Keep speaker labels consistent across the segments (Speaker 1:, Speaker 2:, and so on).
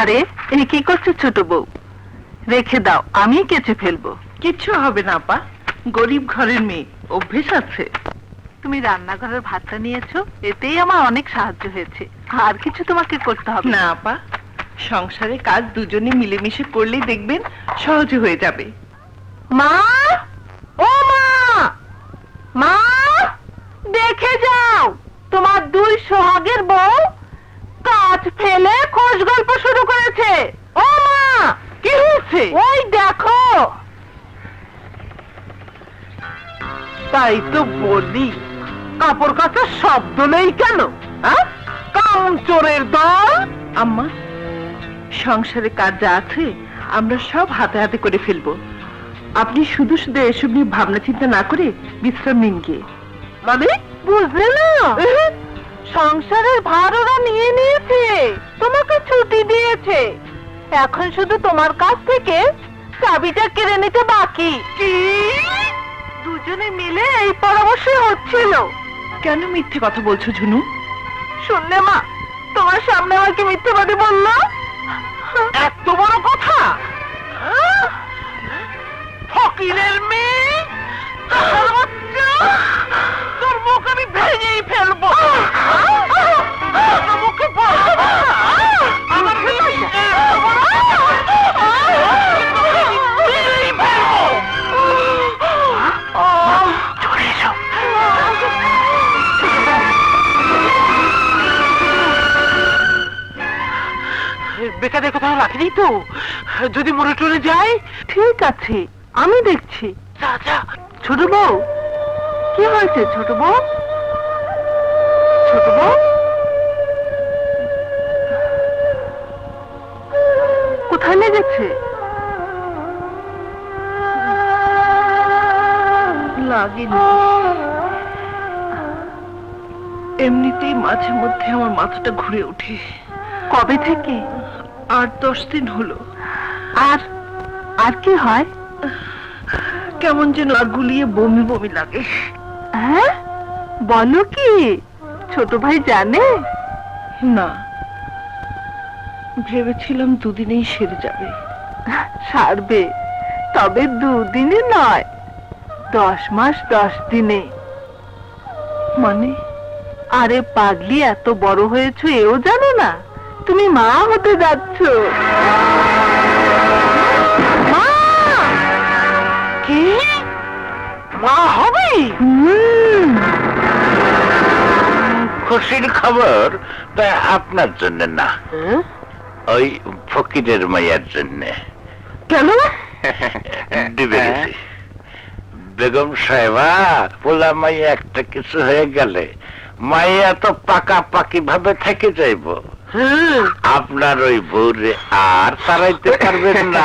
Speaker 1: আরে এ কি করছ ছোট বউ? রেখে দাও আমি কেচে ফেলব।
Speaker 2: কিচ্ছু হবে না আপা। গরিব ঘরের মেয়ে অভ্যেস আছে।
Speaker 1: তুমি রান্নাঘরের ভাতটা নিয়েছো এতেই আমার অনেক সাহায্য হয়েছে। আর কিছু তোমাকে করতে হবে
Speaker 2: না। আপা। সংসারে কাজ দুজনে মিলেমিশে করলেই দেখবেন সহজ হয়ে যাবে।
Speaker 1: মা! ও মা! মা! দেখে যাও তোমার দুই সোহাগের বউ কাজ ফেলে খোঁজ গল্প শুরু করেছে। ও মা
Speaker 2: কি হয়েছে?
Speaker 1: ওই দেখো।
Speaker 2: তাই তো বলি কাপড় কাচার শব্দ নেই কেন? কাম চোরের দল। আম্মা সংসারে কাজ যা আছে আমরা সব হাতে হাতে করে ফেলব। আপনি শুধু শুধু এসব নিয়ে ভাবনা চিন্তা না করে বিশ্রাম নিন গিয়ে।
Speaker 1: মানে? বুঝলে না? সংসারের ভার দিয়েছে এখন শুধু তোমার কাছ থেকে চাবিটা কেড়ে নিতে বাকি। কি? দুজনে মিলে এই পরামর্শ হচ্ছিল।
Speaker 2: কেন মিথ্যে কথা বলছো ঝুনু?
Speaker 1: শুনলে মা তোমার সামনে আমাকে
Speaker 2: মিথ্যে কথা বলল? এত বড় কথা! বেকারের কোথাও রাখিনি তো। যদি মনে টরে যায়?
Speaker 1: ঠিক আছে আমি দেখছি।
Speaker 2: যা যা।
Speaker 1: ছোট বউ কি হয়েছে ছোট বউ? ছোট বউ? কোথায় লেগেছে
Speaker 2: লাগেনি। এমনিতেই মাঝে মধ্যে আমার মাথাটা ঘুরে ওঠে।
Speaker 1: কবে থেকে?
Speaker 2: আট দশ দিন হলো।
Speaker 1: আর আর কি হয়?
Speaker 2: কেমন যেন আর গুলিয়ে বমি বমি লাগে।
Speaker 1: হ্যাঁ? বলো কি? ছোট ভাই জানে?
Speaker 2: না। ভেবেছিলাম দুদিনেই সেরে যাবে।
Speaker 1: সারবে। তবে দুদিনে নয় দশ মাস দশ দিনে।
Speaker 2: মানে?
Speaker 1: আরে পাগলি এত বড় হয়েছো এও জানো না। তুমি মা হতে যাচ্ছ। মা!
Speaker 2: কি? মা হবে?
Speaker 3: খুশির খবর তা আপনার জন্য না। ওই ফকিরের মাইয়ার জন্য।
Speaker 2: কেন?
Speaker 3: ডুবে গেছি। বেগম সাহেবা পোলা মাইয়া একটা কিছু হয়ে গেলে মাইয়া তো পাকা পাকি ভাবে থেকে যাইব।
Speaker 2: হ্যাঁ
Speaker 3: আপনার ওই বউরে আর তাড়াইতে পারবেন না।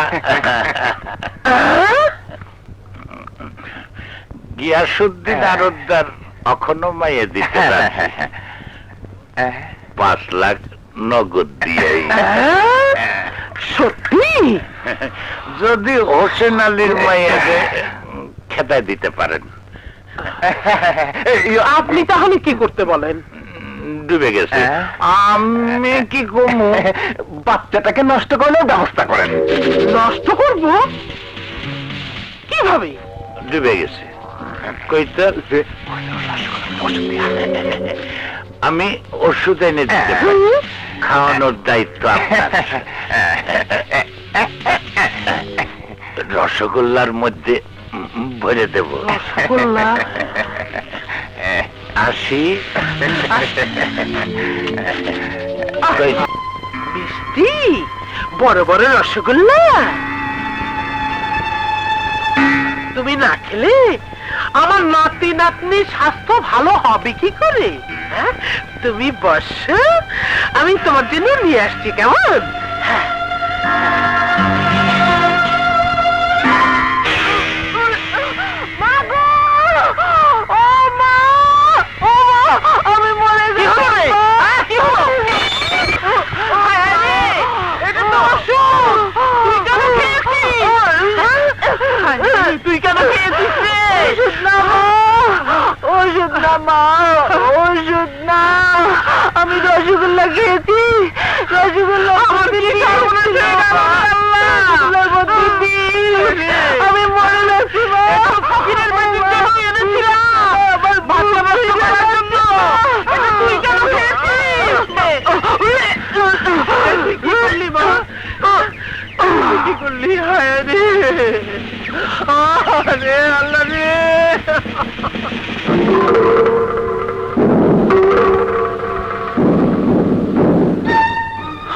Speaker 3: গিয়াসুদ্দিন আরোদ্দার এখনও মাইয়া দিতে পাঁচ লাখ নগদ দিয়ে
Speaker 2: সত্যি?
Speaker 3: যদি হোসেন আলীর মাইয়াকে খেতায় দিতে পারেন।
Speaker 2: আপনি তাহলে কি করতে বলেন?
Speaker 3: ডুবে গেছে। আমি কি কমু
Speaker 2: বাচ্চাটাকে নষ্ট করলেও ব্যবস্থা করেন। নষ্ট করব? কীভাবে?
Speaker 3: ডুবে গেছে। কইতে আমি ওষুধ এনে দিতে পারি। খাওয়ানোর দায়িত্ব আপনার। রসগোল্লার মধ্যে ভরে দেব।
Speaker 2: রসগোল্লা?
Speaker 3: আসি?
Speaker 2: মিষ্টি, বড় বড় রসগোল্লা। তুমি না খেলে আমার নাতি নাতনি স্বাস্থ্য ভালো হবে কি করে? হ্যাঁ? তুমি বসো, আমি তোমার জন্য নিয়ে আসছি, কেমন? হ্যাঁ। ওষুধ না। আমি রসগোল্লা খেয়েছি। রসগোল্লা আমি মরে যাচ্ছি ফকিরের বাড়িতে এনেছিলাম বাচ্চা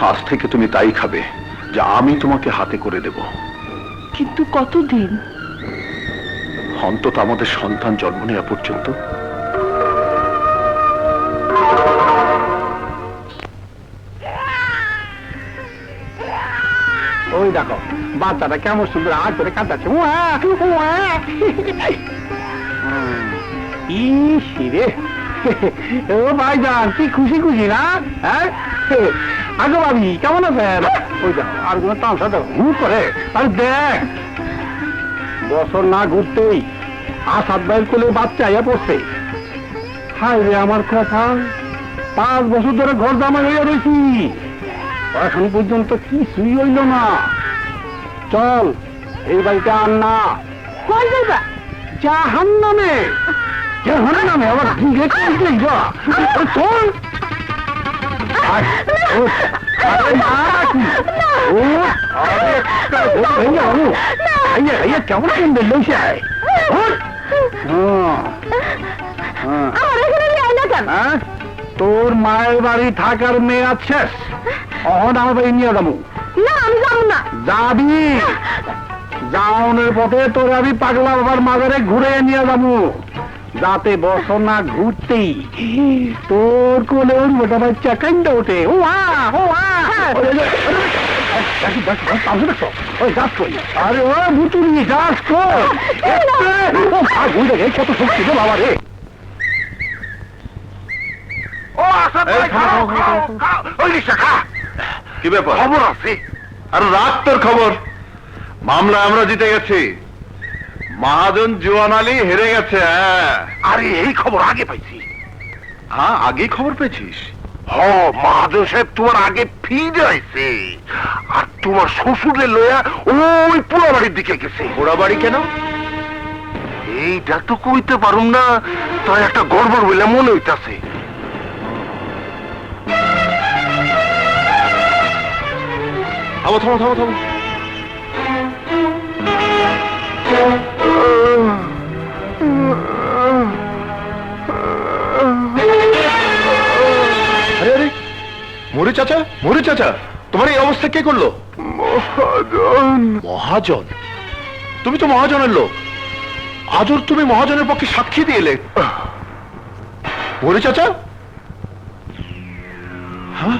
Speaker 4: আজ থেকে তুমি তাই খাবে যা আমি তোমাকে হাতে করে দেব।
Speaker 2: কিন্তু কতদিন?
Speaker 4: অন্তত আমাদের সন্তান জন্ম নেওয়া পর্যন্ত।
Speaker 5: ওই দেখো বাচ্চাটা কেমন সুন্দর আজ করে কাঁদাচ্ছে। ইস রে। ও ভাইজান কি খুশি খুশি না? হ্যাঁ? আগে ভাবি কেমন আছেন? ওই দেখো আর কোনো তামসা দেখো হু করে। আরে দেখ বছর না ঘুরতেই আসাদ ভাইয়ের কোলে বাচ্চা আইয়া পড়ছে। হায় রে আমার কথা পাঁচ বছর ধরে ঘর জামা হইয়া রয়েছি এখন পর্যন্ত কিছুই হইল না। চল এই বাড়িতে আর না। কই যাইবা? জাহান নামে জাহান নামে আবার চল। তোর মায়ের বাড়ি থাকার মেয়ে আছে অহন আমার বাড়ি নিয়ে যাব
Speaker 1: না আমি যাব না
Speaker 5: যাবি। যাওনের পথে তোর আমি পাগলা বাবার মাজারে ঘুরে নিয়ে যাব। যাতে বছর না ঘুরতেই। তোর কোলে ওর মোটা বাচ্চা কান্দা ওঠে। ও আ আ? আরে ও ভুতুরি গাছ কই? ও ভাগ গেছে, কত শক্তি বাবা রে।
Speaker 6: ও আসাদ ভাই,
Speaker 5: এই, খাও,
Speaker 6: খাও,
Speaker 5: খাও,
Speaker 6: খাও,
Speaker 5: খাও।
Speaker 6: খাও। ওই খা।
Speaker 4: কি ব্যাপার?
Speaker 6: খবর আছে।
Speaker 4: আর রাখ তোর খবর? মামলা আমরা জিতে গেছি। মহাজন জোয়ান আলী হেরে গেছে।
Speaker 6: আরে এই খবর আগে পাইছি।
Speaker 4: হ্যাঁ আগেই খবর পেয়েছিস।
Speaker 6: হ মহাজন সাহেব তোমার আগে ফিরে আইছে। আর তোমার শ্বশুরে লয়া ওই পুরা বাড়ির দিকে গেছে।
Speaker 4: ওরা বাড়ি কেন?
Speaker 6: এইটা তো কইতে পারুম না তাই একটা গড়বড় বলে মনে হইতাছে।
Speaker 4: থামো থামো থামো থামো। মরে চাচা মরে চাচা তোমার এই অবস্থা কে করল?
Speaker 6: মহাজন।
Speaker 4: মহাজন? তুমি তো মহাজনের লোক। আজর তুমি মহাজনের পক্ষে সাক্ষী দিয়ে এলে মরে চাচা। হ্যাঁ?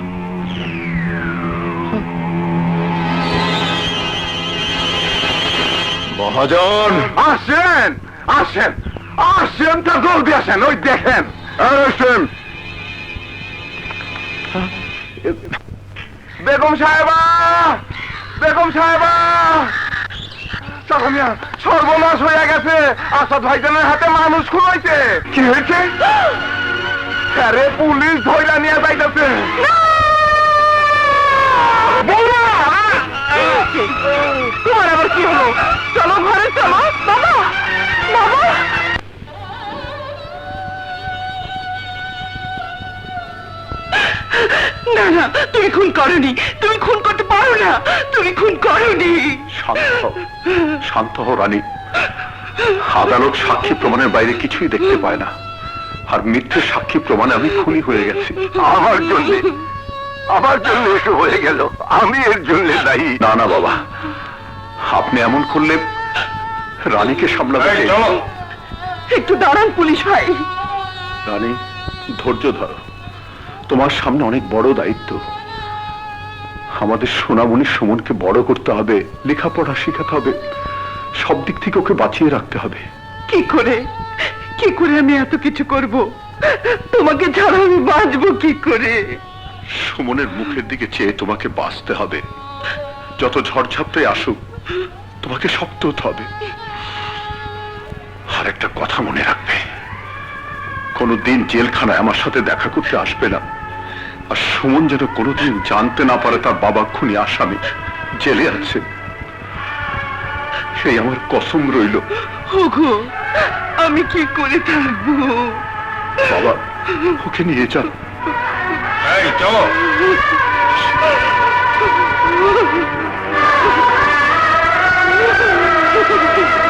Speaker 4: মহাজন।
Speaker 6: আসেন আসেন আসেন তা জলদি আসেন ওই দেখেন। আসেন। বেগম সাহেবা! বেগম সাহেবা! চাচামিয়া সর্বনাশ হয়ে গেছে। আসাদ ভাইজানের হাতে মানুষ খুলাইছে কি হয়েছে? আরে, পুলিশ ধইলা নিয়ে যাইতেছে!
Speaker 2: তোমার আবার কি হলো? চলো ঘরে, চলো। না না তুমি খুন করনি। তুমি খুন করতে পারো না। তুমি খুন করনি।
Speaker 4: শান্ত হও। শান্ত হও রানী। আদালত সাক্ষী প্রমাণের বাইরে কিছুই দেখতে পায় না। আর মিথ্যে সাক্ষী প্রমাণে আমি খুনি হয়ে গেছি।
Speaker 6: আমার জন্য আমার জন্য এসে হয়ে গেল। আমি এর জন্য দায়ী।
Speaker 4: না না বাবা। আপনি এমন করলে রানীকে সামলাতে কে?
Speaker 2: একটু দাঁড়ান পুলিশ ভাই।
Speaker 4: রানী ধৈর্য ধরো। তোমার সামনে অনেক বড় দায়িত্ব। আমাদের সোনামণি সুমনকে বড় করতে হবে লেখাপড়া শেখাতে হবে সব দিক থেকে ওকে বাঁচিয়ে রাখতে হবে।
Speaker 2: কি করে? কি করে আমি এত কিছু করব? তোমাকে ছাড়া আমি বাঁচবো কি করে?
Speaker 4: সুমনের মুখের দিকে চেয়ে তোমাকে বাঁচতে হবে। যত ঝড়ঝাপটাই আসুক তোমাকে শক্ত হতে হবে। আর একটা কথা মনে রাখবে। কোনো দিন জেলখানায় আমার সাথে দেখা করতে আসবে না। আর সুমন যেন কোনোদিন জানতে না পারে তার বাবা খুনি আসামি। জেলে আছে। সেই আমার কসম রইল।
Speaker 7: আমি কি করে থাকব?
Speaker 4: বাবা ওকে নিয়ে যান।
Speaker 8: Thank you.